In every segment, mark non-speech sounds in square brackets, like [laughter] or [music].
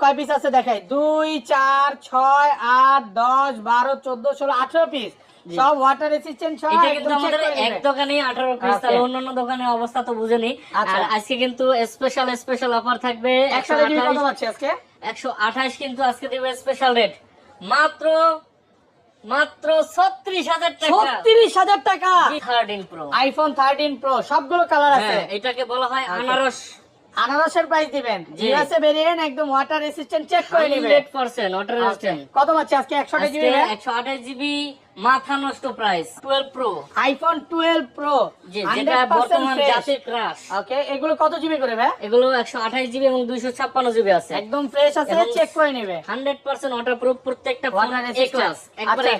কয় পিস আছে দেখাই? দুই চার ছয় আট দশ বারো চোদ্দ ষোলো আঠারো পিস সব ওয়াটার রেসিস্ট্যান্ট সহ এটা কিন্তু আমাদের এক দোকানে আঠারো পিস তাহলে অন্যান্য দোকানের অবস্থা তো বুঝেনি আচ্ছা। আর আজকে কিন্তু স্পেশাল স্পেশাল অফার থাকবে একশো জিবি কত পাচ্ছি আজকে? একশো আঠাশ কিন্তু আজকে দেবে স্পেশাল রেট মাত্র মাত্র ছত্রিশ হাজার টাকা। প্রো আইফোন থার্টিন প্রো সবগুলো কালার আছে। হ্যাঁ এটাকে বলা হয় আনারস। আনারসের প্রাইস দিবেন। জি। ইউএসএ ভেরিয়েন্ট একদম ওয়াটার রেসিস্ট্যান্ট চেক করে নেবেন। 100% ওয়াটার রেসিস্ট্যান্ট কত আছে আজকে 128 জিবি একশো আঠাশ জিবি মাথা নষ্ট প্রাইস 12 প্রো আইফোন 12 প্রো যেটা বর্তমান জাতির ক্রাশ ওকে এগুলো কত জিবি করে ভাই? এগুলো 128 জিবি এবং 256 জিবি আছে। একদম ফ্রেশ আছে চেক করে নেবে। 100% ওয়াটারপ্রুফ প্রত্যেকটা phone A class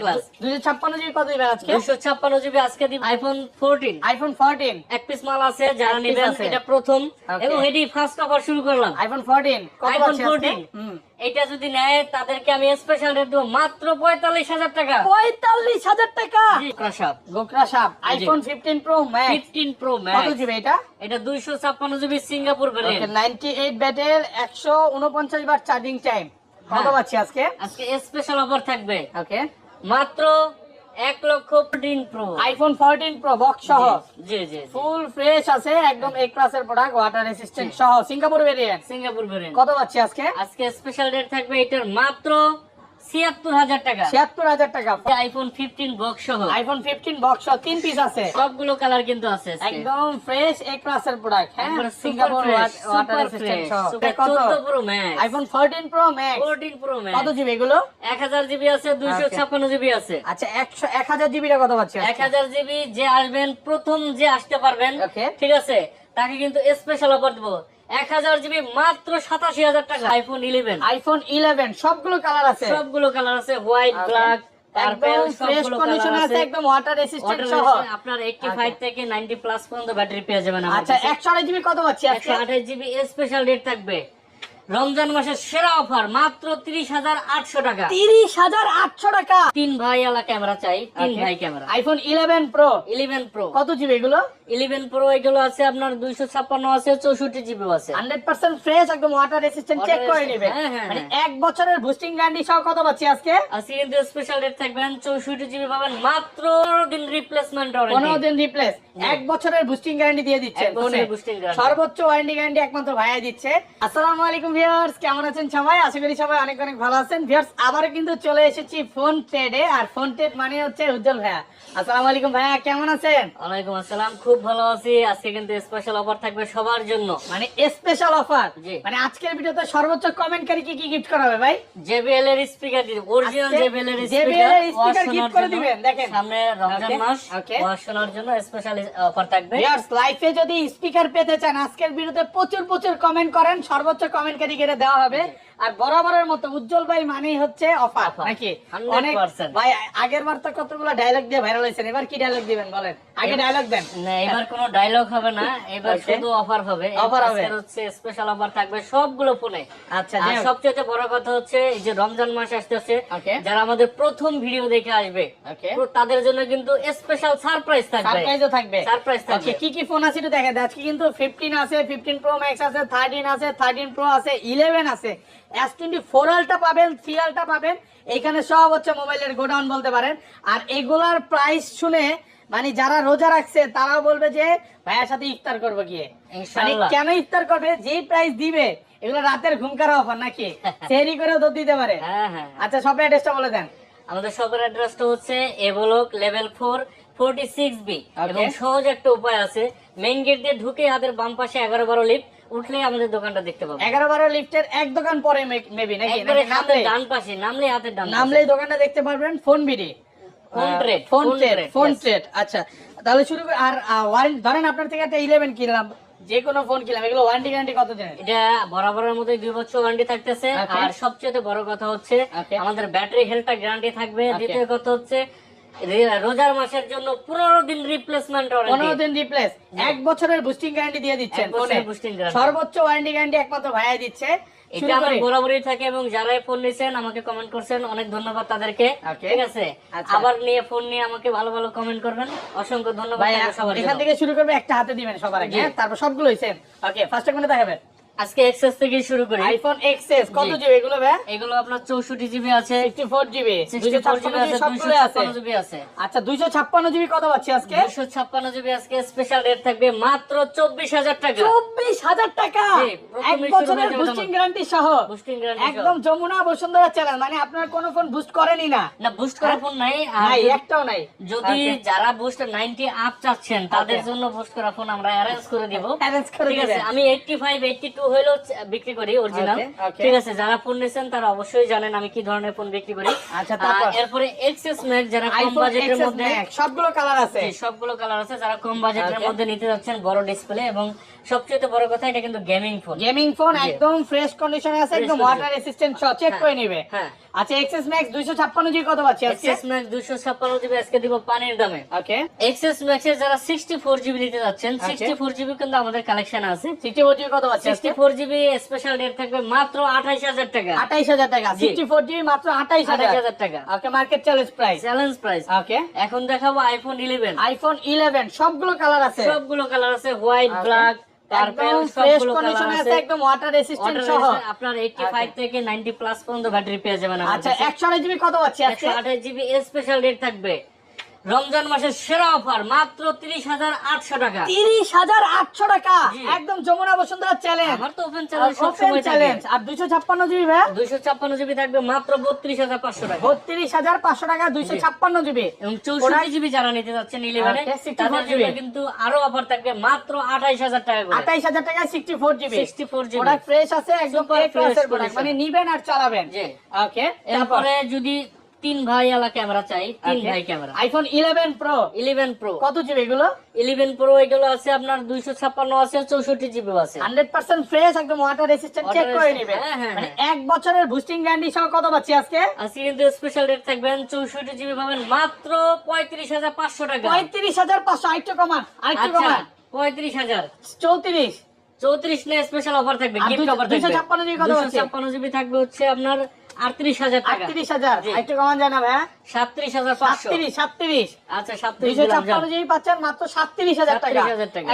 class 256 GB কত আজকে? 256 জিবি আজকে দিব আইফোন 14 আইফোন 14 এক পিস মাল আছে যারা এটা প্রথম। এবং ফার্স্ট অফার শুরু করলাম। আইফোন 14 আইফোন 14 এটা যদি নেয় তাদেরকে আমি স্পেশাল রেট দেবো মাত্র 45000 টাকা। 45 চল্লিশ হাজার টাকা। গোকরা সাপ iPhone fifteen pro max fifteen pro max কত জিবি এটা? এটা দুইশো ছাপ্পান্ন জিবি সিঙ্গাপুর নাইনটি এইট ব্যাটের একশো উনপঞ্চাশ বার চার্জিং টাইম আজকে? আজকে স্পেশাল অফার থাকবে। ওকে মাত্র এক লক্ষ fourteen pro iPhone fourteen pro box সহ। জি জি ফুল ফ্রেশ আছে একদম এ ক্লাসের প্রোডাক্ট ওয়াটার রেসিস্ট্যান্ট সহ। সিঙ্গাপুর ভেরিয়েন্ট সিঙ্গাপুর ভেরিয়েন্ট কত পাচ্ছি আজকে? আজকে স্পেশাল রেট থাকবে এটার মাত্র ছিয়াত্তর হাজার টাকা। ছিয়াত্তর হাজার টাকা। আইফোন ফিফটিন বক্স সহ। আইফোন ফিফটিন বক্স সহ তিন পিস আছে। সবগুলো কালার কিন্তু আছে আজকে। একদম ফ্রেশ এ ক্লাসের প্রোডাক্ট হ্যাঁ? সিঙ্গাপুর ওয়াটার রেসিস্ট্যান্ট সহ। super কত 14 iPhone 14 pro max 14 Pro Max, কত জিবি এগুলো? 1000 জিবি আছে 256 জিবি আছে। আচ্ছা 100 1000 জিবিটা কত পাচ্ছি আজকে? 1000 জিবি যে আসবেন প্রথম যে আসতে পারবেন ঠিক আছে? তাকে কিন্তু স্পেশাল অফার দেবো। 1000 জিবি মাত্র 87000 টাকা। আইফোন 11 আইফোন 11 সবগুলো কালার আছে। সবগুলো কালার আছে হোয়াইট ব্ল্যাক সহ। resistant, আপনার 85 থেকে 90 প্লাস পর্যন্ত ব্যাটারি পেয়ে যাবেন আচ্ছা একশো 128 জিবি কত পাচ্ছি একশো আঠাশ জিবি স্পেশাল রেট থাকবে। রমজান মাসের সেরা অফার মাত্র 30800 টাকা। 30800 টাকা? তিন ভাই আলা ক্যামেরা চাই তিন ভাই ক্যামেরা। আইফোন 11 প্রো 11 প্রো কত জিবি এগুলো? 11 প্রো এগুলো আছে আপনার 256 আছে 64 জিবি আছে। 100% ফ্রেশ একদম ওয়াটার রেসিস্ট্যান্ট চেক করে নেবে হ্যাঁ, হ্যাঁ, মানে হ্যাঁ। এক বছরের বুস্টিং গ্যারান্টি সহ কত পাচ্ছি আজকে? আজকে কিন্তু স্পেশাল রেট থাকবেন 64 জিবি পাবেন মাত্র 15 দিন রিপ্লেসমেন্ট পনেরো দিন রিপ্লেস এক বছরের বুস্টিং গ্যারান্টি দিয়ে দিচ্ছে। সর্বোচ্চ ওয়ারেন্টি গ্যারান্টি একমাত্র ভাইয়া দিচ্ছে। আসসালামু আলাইকুম ভিউয়ার্স কেমন আছেন সবাই? আশা করি সবাই অনেক অনেক ভালো আছেন। ভিউয়ার্স আবারও কিন্তু চলে এসেছি ফোন ট্রেডে আর ফোন ট্রেড মানে হচ্ছে উজ্জ্বল ভাইয়া। আসসালামু আলাইকুম ভাইয়া কেমন আছেন? ওয়ালাইকুম আসসালাম খুব ভালো আছি। আজকে কিন্তু স্পেশাল অফার থাকবে সবার জন্য। মানে স্পেশাল অফার জি। মানে আজকের ভিডিওতে সর্বোচ্চ কমেন্টকারী কি কি গিফট করা হবে ভাই? JBL এর স্পিকার দিন অরিজিনাল JBL এর স্পিকার gift করে দিবেন, দেখেন। সামনে রমজান মাস. ওয়াশ শোনার জন্য স্পেশাল অফার থাকবে। ভিউয়ার্স লাইফে যদি স্পিকার পেতে চান আজকের ভিডিওতে প্রচুর প্রচুর কমেন্ট করেন। সর্বোচ্চ কমেন্টকারী দেওয়া হবে। আর বরাবরের মতো উজ্জ্বল ভাই মানেই হচ্ছে অফার নাকি? অনেক ভাই আগের বার তো কতগুলো ডায়লগ দিয়ে ভাইরাল হয়েছেন এবার কি ডায়লগ দিবেন বলেন? আগে ডায়লগ দেন। না এবার কোনো ডায়লগ হবে না এবার শুধু অফার হবে। Offer হবে। হচ্ছে স্পেশাল অফার থাকবে সবগুলো ফোনে আচ্ছা আর সবচেয়ে বড় কথা হচ্ছে এই যে রমজান মাস আসতেছে. যারা আমাদের প্রথম ভিডিও দেখে আসবে তাদের জন্য কিন্তু স্পেশাল সারপ্রাইজ থাকবে। সারপ্রাইজও থাকবে। Surprise থাকবে। কি কি ফোন আছে একটু দেখা আজকে কিন্তু 15 আছে 15 প্রো ম্যাক্স আছে 13 আছে 13 প্রো আছে 11 আছে। S24 আলটা পাবেন 3 আলটা পাবেন। এখানে সব হচ্ছে মোবাইলের গোডাউন বলতে পারেন। আর এগুলার প্রাইস শুনে মানে যারা রোজা রাখছে তারাও বলবে যে ভাইয়ের সাথে ইফতার করব গিয়ে। মানে কেন ইফতার করবে? যেই প্রাইস দিবে এগুলো রাতের ঘুম করা অফার নাকি? [laughs] সেরি করেও দুধ দিতে পারে। হ্যাঁ হ্যাঁ। আচ্ছা সব অ্যাড্রেসটা বলে দেন। আমাদের শপের অ্যাড্রেসটা হচ্ছে এভোলক level four forty six B এবং সহজ একটা উপায় আছে। মেইন গেট দিয়ে ঢুকে হাতের বাম পাশে এগারো বারো লিফট উঠলেই আমাদের দোকানটা দেখতে পাবো। এগারো বারো লিফটের এক দোকান পরে মেবি নাকি? নামলে ডান পাশে নামলে হাতের ডান নামলেই দোকানটা দেখতে পারবেন phone BD. Phone trade phone trade phone trade আচ্ছা। তাহলে শুরু আর ওয়ারেন্টি ধরেন আপনার থেকে একটা ইলেভেন কিনলাম যে কোনো ফোন কিনলাম এগুলো ওয়ারেন্টি গ্যারান্টি কত দিনের? এটা বরাবরের মতো দুই বছর ওয়ারেন্টি থাকতেছে। আর সবচেয়ে বড় কথা হচ্ছে আমাদের ব্যাটারি হেলথটা গ্যারান্টি থাকবে। দ্বিতীয় কথা হচ্ছে রোজার মাসের জন্য পনেরো দিন রিপ্লেসমেন্ট পনেরো দিন রিপ্লেস এক বছরের বুস্টিং গ্যারান্টি দিয়ে দিচ্ছেন। সর্বোচ্চ ওয়ারেন্টি গ্যারান্টি একমাত্র ভাইয়া দিচ্ছে। এটা আমার বরাবরই থাকে এবং যারাই ফোন নিয়েছেন আমাকে কমেন্ট করছেন অনেক ধন্যবাদ তাদেরকে। ঠিক আছে? আচ্ছা। আবার নিয়ে ফোন নিয়ে আমাকে ভালো ভালো কমেন্ট করবেন। অসংখ্য ধন্যবাদ এখান থেকে শুরু করবে একটা হাতে দিবেন সবার আগে। হ্যাঁ? তারপর সবগুলো সেম ওকে ফার্স্টে কোনটা দেখাবেন। আজকে এক্সএস থেকে শুরু করি। আইফোন এক্সএস কত জিবি এগুলো ভাই? এগুলো আপনার 64 জিবি আছে। 64 জিবি 256 জিবি আছে আচ্ছা 256 জিবি কত পাচ্ছি আজকে? 256 জিবি আজকে স্পেশাল রেট থাকবে মাত্র 24000 টাকা। 24000 টাকা? এক বছরের বুস্টিং গ্যারান্টি সহ। বুস্টিং গ্যারান্টি একদম যমুনা বসুন্ধরা চ্যানেল মানে আপনার কোন ফোন বুস্ট করেনই না। না বুস্ট করা ফোন নাই নাই একটাও নাই। যদি আচ্ছা। যারা বুস্ট 90 আপ চাচ্ছেন তাদের আচ্ছা। জন্য বুস্ট করা ফোন আমরা অ্যারেঞ্জ করে দিব। অ্যারেঞ্জ করে দিব আমি 85 82 হইল বিক্রি করি অরিজিনাল ঠিক আছে যারা ফোন নিয়েছেন তারা অবশ্যই জানেন আমি কি ধরনের ফোন বিক্রি করি। আচ্ছা, এরপরে এক্সএস ম্যাক্স যারা কম বাজেটের মধ্যে সবগুলো কালার আছে। সবগুলো কালার আছে যারা কম বাজেটের মধ্যে নিতে যাচ্ছেন বড় ডিসপ্লে এবং সবচেয়ে বড় কথা এটা কিন্তু গেমিং ফোন গেমিং ফোন একদম ফ্রেশ কন্ডিশনে আছে একদম ওয়াটার রেসিস্ট্যান্ট সব চেক করে নিবে। হ্যাঁ। আচ্ছা এক্সএস ম্যাক্স 256 জিবি কত পাচ্ছি ম্যাক্স দুশো ছাপ্পান্ন জিবি আজকে দিব পানির দামে। ওকে। এক্সএস ম্যাক্সের যারা সিক্সটি ফোর জিবি নিতে যাচ্ছেন Okay. সিক্সটি ফোর জিবি কিন্তু আমাদের কালেকশন আছে। 64 জিবি কত পাচ্ছি আজকে? Sixty four GB special rate থাকবে মাত্র আঠাইশ হাজার টাকা। 28000 টাকা। 64 জিবি মাত্র 28000 হাজার। টাকা। Okay market challenge price challenge price okay. এখন দেখাবো আইফোন ইলেভেন আইফোন 11 সবগুলো কালার আছে। সবগুলো কালার আছে হোয়াইট Okay. ব্ল্যাক একদম ওয়াটার রেসিস্ট্যান্ট সহ। আপনার 85 থেকে 90 প্লাস পর্যন্ত ব্যাটারি পেয়ে যাবেন আচ্ছা 128 জিবি কত আছে একশো 128 জিবি স্পেশাল রেট থাকবে। রমজান মাসের সেরা অফার মাত্র 30800 টাকা। 30800 টাকা? জি। একদম যমুনা বসুন্ধরা চ্যালেঞ্জ আমার তো ওপেন চ্যালেঞ্জ সব সময় চ্যালেঞ্জ আর 256 জিবি ভাই? 256 জিবি থাকবে মাত্র 32500 টাকা। 32500 টাকা 256 জিবি এবং 64 জিবি যারা নিতে যাচ্ছেন 11 Okay, 64 তাদের জন্য কিন্তু আরও অফার থাকবে মাত্র 28000 টাকা করে। 28000 টাকা 64 জিবি 64 জিবি প্রোডাক্ট ফ্রেশ আছে একদম। মানে নিবেন আর চালাবেন। ওকে তারপর? যদি তিন ভাই আলা ক্যামেরা চাই তিন ভাই ক্যামেরা। আইফোন 11 প্রো 11 প্রো কত জিবি এগুলো? 11 প্রো এগুলো আছে আপনার 256 আছে 64 জিবি আছে। 100% ফ্রেশ একদম ওয়াটার রেসিস্ট্যান্ট চেক করে নেবে হ্যাঁ, হ্যাঁ, মানে হ্যাঁ। এক বছরের বুস্টিং গ্যারান্টি সহ কত পাচ্ছি আজকে? আজকে কিন্তু স্পেশাল রেট থাকবেন 64 জিবি পাবেন মাত্র 35500 টাকা। 35500 আরেকটু কমান আরেকটু আচ্ছা কমান। পঁয়ত্রিশ হাজার। চৌত্রিশ। নে স্পেশাল অফার থাকবে গিফট দুইশো- অফার দুইশো থাকবে ছাপ্পান্ন জিবি কত হচ্ছে? ছাপ্পান্ন জিবি থাকবে হচ্ছে আপনার আটত্রিশ হাজার টাকা। 38000 জি। আরেকটু কমান যায় না ভাই সাতত্রিশ হাজার পাঁচশো। 37 37 আচ্ছা সাতত্রিশ দুইশো পাচ্ছেন মাত্র সাতত্রিশ হাজার টাকা।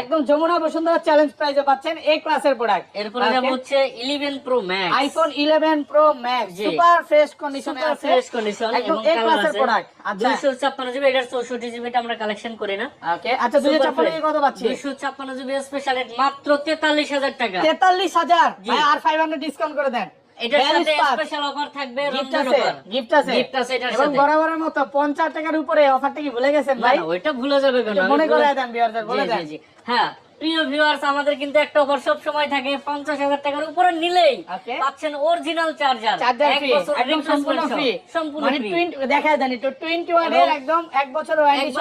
একদম যমুনা বসুন্ধরা চ্যালেঞ্জ প্রাইজে পাচ্ছেন এ ক্লাসের প্রোডাক্ট এরপরে যাব হচ্ছে eleven pro max iPhone eleven pro max super fresh কন্ডিশনে সুপার ফ্রেশ কন্ডিশন একদম এবং এ ক্লাসের প্রোডাক্ট আচ্ছা। দুইশো ছাপ্পান্ন জিবি এটার চৌষট্টি জিবিটা আমরা কালেকশন করি না। ওকে আচ্ছা দুইশো ছাপ্পান্ন জিবি কত পাচ্ছি? দুইশো ছাপ্পান্ন জিবি স্পেশাল মাত্র তেতাল্লিশ হাজার টাকা। তেতাল্লিশ হাজার। আর ফাইভ হান্ড্রেড ডিসকাউন্ট করে দেন। এটার সাথে স্পেশাল অফার থাকবে রমজান অফার গিফট আছে। গিফট আছে এটার সাথে। বরাবরের মতো পঞ্চাশ টাকার উপরে অফারটা কি ভুলে গেছেন ভাই? না, ওইটা ভুলে যাবে কেন? একটু আমি মনে ভুলে- দেন বিয়ারদের বলে দেন। জি, জি। হ্যাঁ প্রিয় ভিউয়ার্স আমাদের কিন্তু একটা অফার সব সময় থাকে পঞ্চাশ হাজার টাকার উপরে নিলেই পাচ্ছেন অরিজিনাল চার্জার একদম সম্পূর্ণ ফ্রি সম্পূর্ণ মানে ফ্রি 20 দেখায় দেন একটু 21 এর একদম এক বছর ওয়ারেন্টি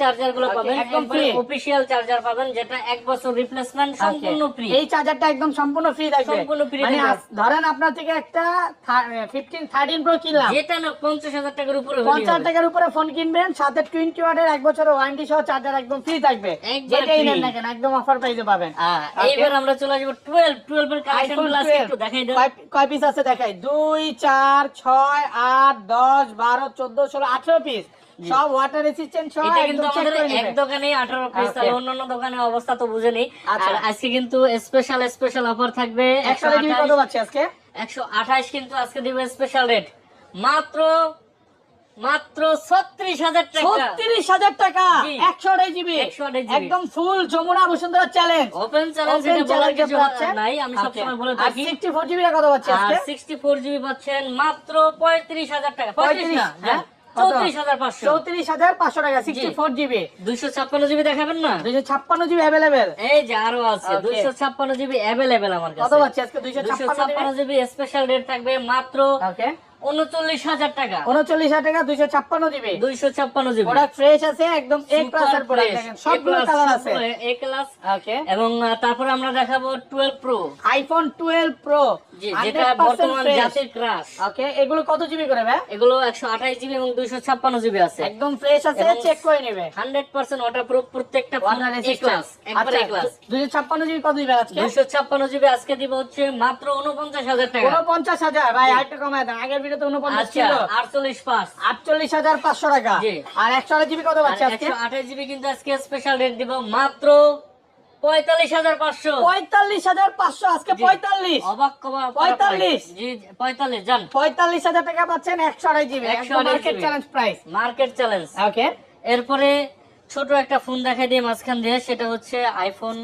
চার্জারগুলো পাবেন একদম একবারে free। চার্জার পাবেন যেটা এক বছর রিপ্লেসমেন্ট সম্পূর্ণ ফ্রি এই চার্জারটা একদম সম্পূর্ণ ফ্রি থাকবে সম্পূর্ণ free মানে ধরেন আপনার থেকে একটা 15 13 প্রো কিনলাম। যেটা না পঞ্চাশ হাজার টাকার উপরে। টাকার উপরে ফোন কিনবেন সাথে টোয়েন্টি ওয়াটের এক বছর ওয়ারেন্টি সহ চার্জার একদম ফ্রি থাকবে। যেটাই নেন না কেন একদম অফার প্রাইসে পাবেন। এইবার আমরা চলে আসব টুয়েলভ টুয়েলভ এর কালেকশনগুলো আজকে একটু দেখাই দেন। কয় পিস আছে দেখাই? দুই চার ছয় আট দশ বারো চোদ্দ ষোলো আঠারো পিস সব ওয়াটার রেসিস্ট্যান্ট সহ এটা কিন্তু আমাদের এক দোকানে আঠারো পিস Okay. অন্যান্য দোকানে অবস্থা তো বুঝে নেই। আচ্ছা। আর আজকে কিন্তু স্পেশাল স্পেশাল অফার থাকবে একশো জিবি কত পাচ্ছি আজকে? একশো আঠাশ কিন্তু আজকে দিবে স্পেশাল রেট মাত্র মাত্র ছত্রিশ হাজার টাকা। ছত্রিশ হাজার টাকা। একশো আড়াই জিবি। একদম full Jamuna Bashundhara challenge open challenge এটা বলার কিছু নাই আমি। সবসময় বলে থাকি। সিক্সটি ফোর জিবি কত পাচ্ছি সিক্সটি ফোর জিবি পাচ্ছেন মাত্র পঁয়ত্রিশ হাজার টাকা। পঁয়ত্রিশ না হ্যাঁ? চৌত্রিশ হাজার পাঁচশো। টাকা সিক্সটি ফোর জিবি। দুইশো ছাপ্পান্ন জিবি দেখাবেন না? দুইশো ছাপ্পান্ন জিবি অ্যাভেলেবেল এই যে আরও আছে দুইশো ছাপ্পান্ন জিবি অ্যাভেলেবেল আমার কত কাছে। দুইশো ছাপ্পান্ন জিবি? স্পেশাল রেট থাকবে মাত্র উনচল্লিশ হাজার টাকা। উনচল্লিশ হাজার টাকা দুইশো ছাপ্পান্ন জিবি। দুইশো ছাপ্পান্ন জিবি। প্রোডাক্ট ফ্রেশ আছে একদম এ ক্লাসের প্রোডাক্ট সবগুলো কালার আছে। এ ক্লাস ওকে এবং তারপরে আমরা দেখাবো twelve pro iPhone twelve pro যেটা বর্তমান জাতির ক্রাশ ওকে এগুলো কত জিবি করে ভাই? এগুলো একশো আঠাশ জিবি এবং দুইশো ছাপ্পান্ন জিবি আছে। একদম ফ্রেশ আছে চেক করে নেবে। হান্ড্রেড পার্সেন্ট ওয়াটার প্রুফ প্রত্যেকটা এ ক্লাস একবারে আচ্ছা ক্লাস দুইশো ছাপ্পান্ন জিবি কত দিবে আজকে? দুইশো ছাপ্পান্ন জিবি আজকে দিব হচ্ছে মাত্র উনপঞ্চাশ হাজার টাকা। উনপঞ্চাশ হাজার ভাই আরেকটা কমায় দেন আগের উনপঞ্চাশ আচ্ছা ছিল। আটচল্লিশ পাঁচ। আটচল্লিশ হাজার পাঁচশো টাকা। আর একশো আট জিবি কত পাচ্ছে আজকে? একশো আঠাশ জিবি কিন্তু আজকে স্পেশাল রেট দিব মাত্র পঁয়তাল্লিশ হাজার পাঁচশো। পঁয়তাল্লিশ হাজার পাঁচশো আজকে পঁয়তাল্লিশ। অবাক পঁয়তাল্লিশ? জি পঁয়তাল্লিশ জান পঁয়তাল্লিশ হাজার টাকা পাচ্ছেন একশো আড়াই GB 128 market challenge price market challenge okay এরপরে ছোট একটা ফোন দেখা দিয়ে মাঝখান দিয়ে সেটা হচ্ছে iPhone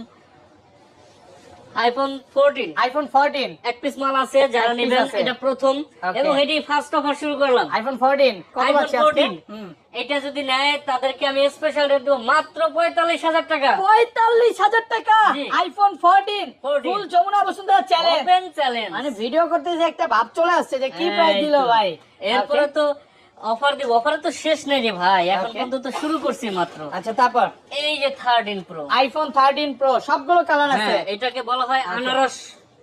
iPhone fourteen iPhone fourteen এক পিস মাল আছে যারা নেবেন এটা প্রথম। এবং এটি ফার্স্ট অফার শুরু করলাম। আইফোন ফোরটিন কত iPhone 14 এটা যদি নেয় তাদেরকে আমি স্পেশাল রেট দেবো মাত্র পঁয়তাল্লিশ হাজার টাকা। পঁয়তাল্লিশ হাজার টাকা? IPhone fourteen 14 full Jamuna Bashundhara challenge open challenge মানে ভিডিও করতে যে একটা ভাব চলে আসছে যে কি প্রাইস দিল ভাই? এরপরে তো অফার দিব। অফার তো শেষ নেই রে ভাই এখন পর্যন্ত তো শুরু করছি মাত্র। আচ্ছা তারপর? এই যে thirteen pro iPhone thirteen pro সবগুলো কালার আছে। হ্যাঁ এটাকে বলা হয় আনারস।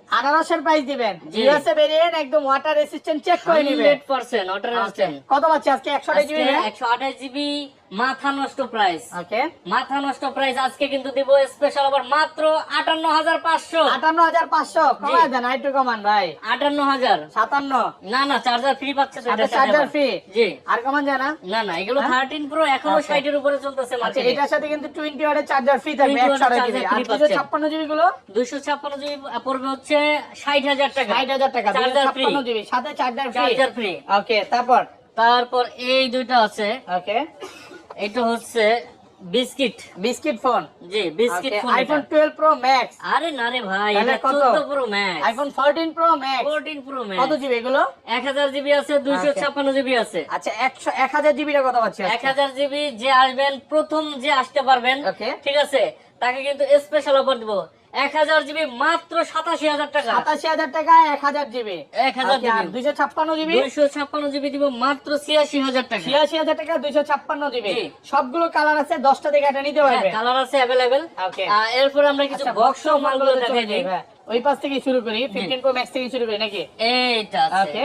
আনারসের প্রাইস দিবেন। জি। ইউএসএ ভেরিয়েন্ট একদম ওয়াটার রেসিস্ট্যান্ট চেক করে নেবেন। হান্ড্রেড পার্সেন্ট রেসিস্ট্যান্ট কত আছে আজকে? 128 জিবি একশো আঠাশ জিবি মাথা নষ্ট প্রাইস ওকে মাথা নষ্ট প্রাইস আজকে কিন্তু দিব স্পেশাল আবার মাত্র আটান্ন হাজার পাঁচশো। আটান্ন হাজার পাঁচশো। কমায় দেন আইটু কমান ভাই। আটান্ন হাজার। সাতান্ন। না না চার্জার ফ্রি পাচ্ছে তো সাথে চার্জার ফ্রি জি। আর কমান যায় না? না না এগুলো হ্যাঁ? থার্টিন প্রো এখনও আচ্ছা। ষাটের উপরে চলতেছে মার্কেটে এটার সাথে কিন্তু টোয়েন্টি ওয়াটের চার্জার ফ্রি থাকবে 20 জিবি আর free দুশো পাচ্ছেন। ছাপ্পান্ন জিবি গুলো? দুইশো ছাপ্পান্ন জিবি পড়বে হচ্ছে ষাট হাজার টাকা। ষাট হাজার টাকা দুশো চার্জার ফ্রি ছাপ্পান্ন জিবি সাথে charger free charger free okay তারপর? তারপর এই দুইটা আছে। ওকে এটা হচ্ছে বিস্কিট। Biscuit phone? জি biscuit phone iPhone twelve pro max আরে না রে ভাই এটা 14 pro max iPhone fourteen pro max 14 pro max কত জিবি এগুলো? 1000 জিবি আছে 256 জিবি আছে। আচ্ছা একশো এক হাজার জিবিটা কত পাচ্ছি এক হাজার জিবি যে আসবেন প্রথম যে আসতে পারবেন ওকে ঠিক আছে? তাকে কিন্তু স্পেশাল অফার দিব। এক হাজার জিবি মাত্র সাতাশি হাজার টাকা। সাতাশি হাজার টাকা এক হাজার জিবি। এক হাজার জিবি। দুইশো ছাপ্পান্ন জিবি? দুইশো ছাপ্পান্ন জিবি দিব মাত্র ছিয়াশি হাজার টাকা। ছিয়াশি হাজার টাকা দুইশো ছাপ্পান্ন জিবি। সবগুলো কালার আছে দশটা থেকে একটা নিতে পারবে। কালার আছে অ্যাভেলেবেল. এরপর আমরা কিছু আচ্ছা, বক্স মালগুলো দেখাই দিই। হ্যাঁ, ওই পাশ থেকে শুরু করি ফিফটিন প্রো ম্যাক্স থেকে শুরু করি নাকি? এইটা ওকে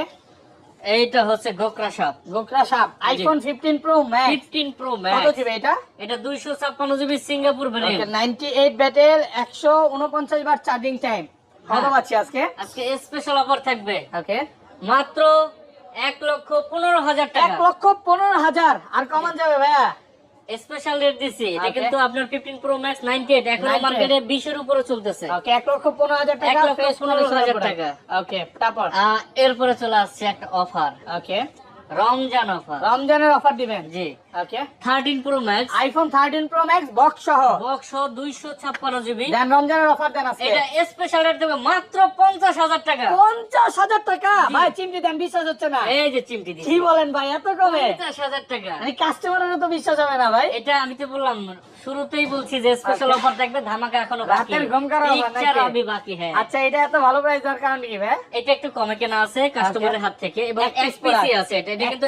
এইটা হচ্ছে গোকরা সাপ। গোকরা সাপ iPhone fifteen pro max fifteen pro কত জিবি এটা? এটা দুইশো ছাপ্পান্ন GB Singapore ninety eight battery একশো উনপঞ্চাশ বার চার্জিং টাইম কত আছে আজকে? আজকে স্পেশাল অফার থাকবে। ওকে। মাত্র এক লক্ষ পনেরো হাজার এক লক্ষ পনেরো হাজার। আর কমান যাবে ভাইয়া? স্পেশাল রেট দিছি। এটা কিন্তু আপনার fifteen pro max ninety eight এখন 98 মার্কেটে বিশের উপরে চলতেছে। ওকে 1 লক্ষ পনেরো হাজার টাকা 1 লক্ষ fresh পনেরো condition হাজার product। টাকা। ওকে তারপর? এরপরে চলে আসছে একটা অফার ওকে রমজান অফার রমজানের অফার দিবেন? জি। Okay thirteen pro max iPhone thirteen pro max box সহ। বক্স দুইশো ছাপ্পান্ন জিবি দেন রমজানের অফার দেন আজকে। এটা স্পেশাল রেট দেবে মাত্র পঞ্চাশ হাজার টাকা। পঞ্চাশ হাজার টাকা? ভাই চিমটি দেন বিশ্বাস হচ্ছে না। এই যে চিমটি কি বলেন ভাই এত কমে? পঞ্চাশ হাজার টাকা। মানে কাস্টমারের তো বিশ্বাস হবে না ভাই। এটা আমি তো বললাম শুরুতেই বলছি যে স্পেশাল অফার থাকবে ধামাকা এখনও বাকি রাতের ঘুম করা বাকি হ্যাঁ। আচ্ছা এটা এত ভালো প্রাইস দেওয়ার কারণ কি ভাই? এটা একটু কমে কেনা আছে কাস্টমারের হাত থেকে। এবং এক এক্সপিসি আছে এটা এটা কিন্তু।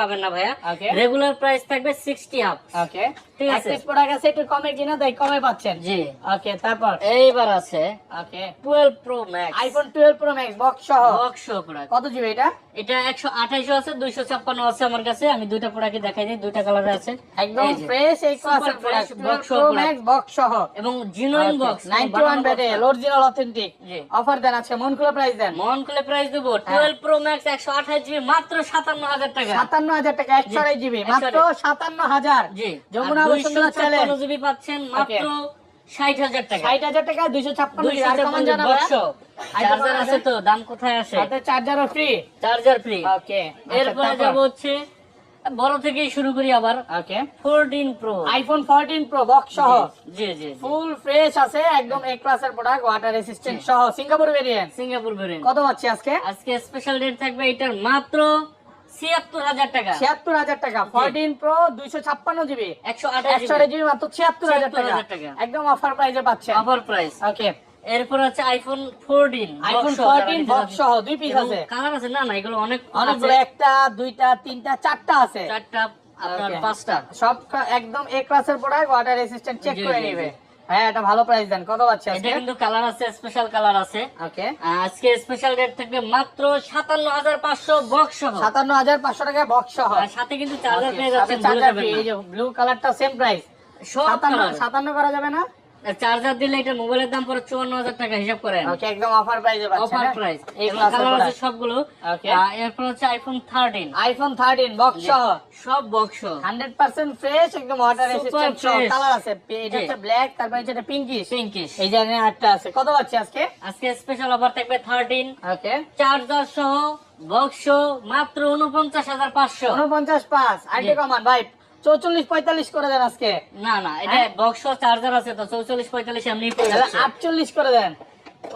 পাবেন না ভাইয়া। রেগুলার প্রাইস থাকবে 60 আপ ওকে ঠিক এক আছে। প্রোডাক্ট আছে একটু কমে কিনা তাই কমে পাচ্ছেন। জি। ওকে তারপর? এইবার আছে okay 12 pro max iPhone twelve pro max box সহ। বক্স প্রোডাক্ট কত জিবি এটা? এটা 128 আছে 256 আছে আমার কাছে। আমি দুইটা প্রোডাক্ট দেখাই দিই দুইটা কালারে আছে। একদম। ফ্রেশ এই ক্লাসের প্রোডাক্ট বক্স সহ ম্যাক্স বক্স সহ। এবং genuine box 91 battery original authentic জি। অফার দেন আজকে মন খোলা প্রাইস দেন। মন খুলে প্রাইস দেবো। হ্যাঁ। 12 প্রো ম্যাক্স 128 জিবি মাত্র 57000 টাকা। সাতান্ন হাজার টাকা একশো আড়াই জিবি একশো মাত্র সাতান্ন হাজার। জি। যমুনা বসুন্ধরা জিবি পাচ্ছেন মাত্র 60000 টাকা। ষাট হাজার টাকা দুইশো ছাপ্পান্ন কমান 256 জানাব। চার্জার আছে তো দাম কোথায় আসে? সাথে চার্জারও ফ্রি চার্জার ফ্রি ওকে। এরপরে যাব হচ্ছে বড় থেকেই শুরু করি আবার। Okay. 14 pro iPhone fourteen pro box সহ। জি জি ফুল ফ্রেশ আছে একদম এ ক্লাসের প্রোডাক্ট ওয়াটার রেসিস্ট্যান্ট সহ। সিঙ্গাপুর ভেরিয়েন্ট সিঙ্গাপুর ভেরিয়েন্ট কত পাচ্ছি আজকে? আজকে স্পেশাল রেট থাকবে এটার মাত্র 76000 টাকা। ছিয়াত্তর হাজার টাকা ফোরটিন প্রো দুইশো ছাপ্পান্ন জিবি একশো জিবি জিবি মাত্র ছিয়াত্তর হাজার টাকা। একদম অফার প্রাইসে পাচ্ছেন। অফার প্রাইস ওকে এরপর আছে আইফোন 14 আইফোন ফোরটিন বক্স সহ দুই পিস আছে। কালার আছে না না এগুলো অনেক অনেকগুলো একটা দুইটা তিনটা চারটা আছে। চারটা আপনার পাঁচটা। সব একদম এ ক্লাসের প্রোডাক্ট ওয়াটার রেসিস্ট্যান্ট চেক করে নেবে। হ্যাঁ এটা ভালো প্রাইস দেন। কত পাচ্ছি এটা কিন্তু কালার আছে স্পেশাল কালার আছে। ওকে আজকে স্পেশাল রেট থাকবে মাত্র সাতান্ন হাজার পাঁচশো বক্স সহ সাতান্ন হাজার পাঁচশো টাকা বক্স সহ আর সাথে কিন্তু চার্জার পেয়ে যাচ্ছেন ব্লু কালারটা সেম প্রাইস করা যাবে না? চার্জার দিলে এটা মোবাইলের দাম পড়ে চুয়ান্ন হাজার টাকা হিসাব করেন। একদম অফার প্রাইসে অফার প্রাইস কালার আছে সবগুলো। এরপর হচ্ছে আইফোন থার্টিন আইফোন 13 বক্স সহ? সব বক্স 100% ফ্রেশ একদম ওয়াটার রেসিস্ট্যান্ট সহ কালার আছে। এটা হচ্ছে ব্ল্যাক তারপর এটা পিঙ্কিশ পিঙ্কিশ এই যে একটা আছে। কত পাচ্ছি আজকে? আজকে স্পেশাল অফার থাকবে থার্টিন ওকে চার্জার সহ বক্স মাত্র উনপঞ্চাশ হাজার পাঁচশো। উনপঞ্চাশ পাঁচ। জি। কমান ভাই চৌচল্লিশ পঁয়তাল্লিশ করে দেন আজকে। না না এটা বক্স চার্জার আছে তো চৌচল্লিশ পঁয়তাল্লিশ এমনি আটচল্লিশ করে দেন।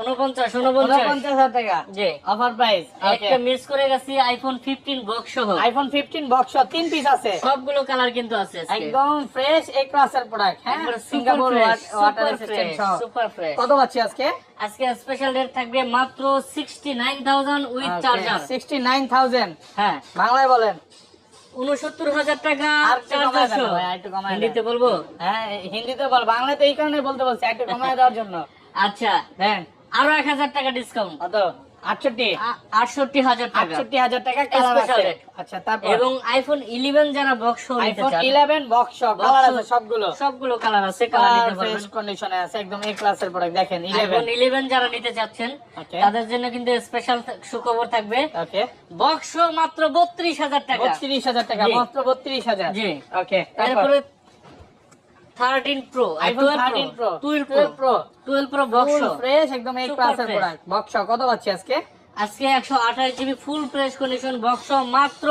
উনপঞ্চাশ উনপঞ্চাশ উনপঞ্চাশ হাজার টাকা। জি। অফার প্রাইস একটা মিস করে গেছি iPhone fifteen box iPhone fifteen box তিন পিস আছে। সবগুলো কালার কিন্তু আছে আজকে। একদম ফ্রেশ এই ক্লাসের প্রোডাক্ট হ্যাঁ? Singapore water. কত পাচ্ছি আজকে? আজকে স্পেশাল রেট থাকবে মাত্র sixty nine thousand with charger sixty nine thousand হ্যাঁ। বাংলায় বলেন। উনসত্তর হাজার টাকা। হিন্দিতে বলব? হ্যাঁ হিন্দিতে বল বাংলাতে এই কারণে বলতে বলছি একটু কমায় দেওয়ার জন্য। আচ্ছা। দেন আরও এক হাজার টাকা ডিসকাউন্ট এবং আইফোন ইলেভেন যারা বক্স নিতে ইলেভেন বক্স সবগুলো। সবগুলো কালার আছে কালার নিতে ফ্রেশ পারবেন কন্ডিশনে আছে একদম এই ক্লাসের প্রোডাক্ট দেখেন আইফোন ইলেভেন ইলেভেন যারা নিতে চাচ্ছেন তাদের জন্য কিন্তু স্পেশাল সুখবর থাকবে। বক্স মাত্র বত্রিশ হাজার টাকা। বত্রিশ হাজার টাকা মাত্র বত্রিশ হাজার। জি। ওকে তারপরে? Thirteen pro iPhone thirteen pro twelve twelve pro pro twelve pro box fresh একদম এই ক্লাসের প্রোডাক্ট বক্স কত পাচ্ছি আজকে? আজকে একশো আঠাশ GB full fresh condition box মাত্র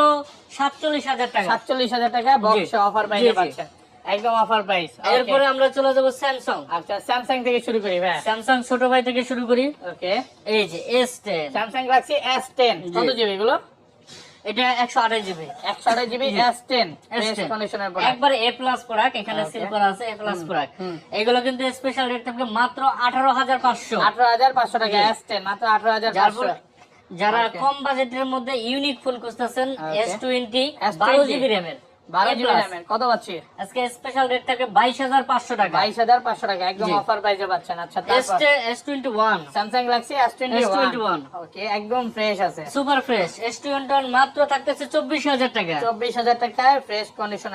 সাতচল্লিশ হাজার টাকা। সাতচল্লিশ হাজার টাকা বক্স অফার জি, পাচ্ছেন। একদম অফার প্রাইস এরপরে আমরা চলে যাব স্যামসাং আচ্ছা স্যামসাং থেকে শুরু করি ভাই। স্যামসাং ছোট ভাই থেকে শুরু করি। ওকে এই যে S ten Samsung Galaxy S ten জি। কত জিবি এগুলো? এটা একশো আঠাশ জিবি একশো আঠাশ জিবি এস টেন ফ্রেশ কন্ডিশনের প্রোডাক্ট একবার এ প্লাস প্রোডাক্ট এখানে Okay. সিল করা আছে এ প্লাস প্রোডাক্ট এগুলো কিন্তু স্পেশাল রেট থাকবে মাত্র আঠারো হাজার পাঁচশো। আঠারো হাজার পাঁচশো টাকা। জি। এস টেন মাত্র আঠারো হাজার যার কম বাজেটের মধ্যে ইউনিক ফুল খুঁজতেছেন এস টোয়েন্টি S20 বারো জিবি র্যামের বারো জিবি র্যামের কত পাচ্ছি? আজকে স্পেশাল রেট থাকবে বাইশ হাজার পাঁচশো টাকা। বাইশ হাজার পাঁচশো টাকা একদম অফার প্রাইসে পাচ্ছেন। আচ্ছা S twenty one Samsung Galaxy S twenty S21 okay একদম ফ্রেশ আছে। Super fresh S twenty one মাত্র থাকতেছে চব্বিশ হাজার টাকা। চব্বিশ হাজার টাকায় ফ্রেশ কন্ডিশন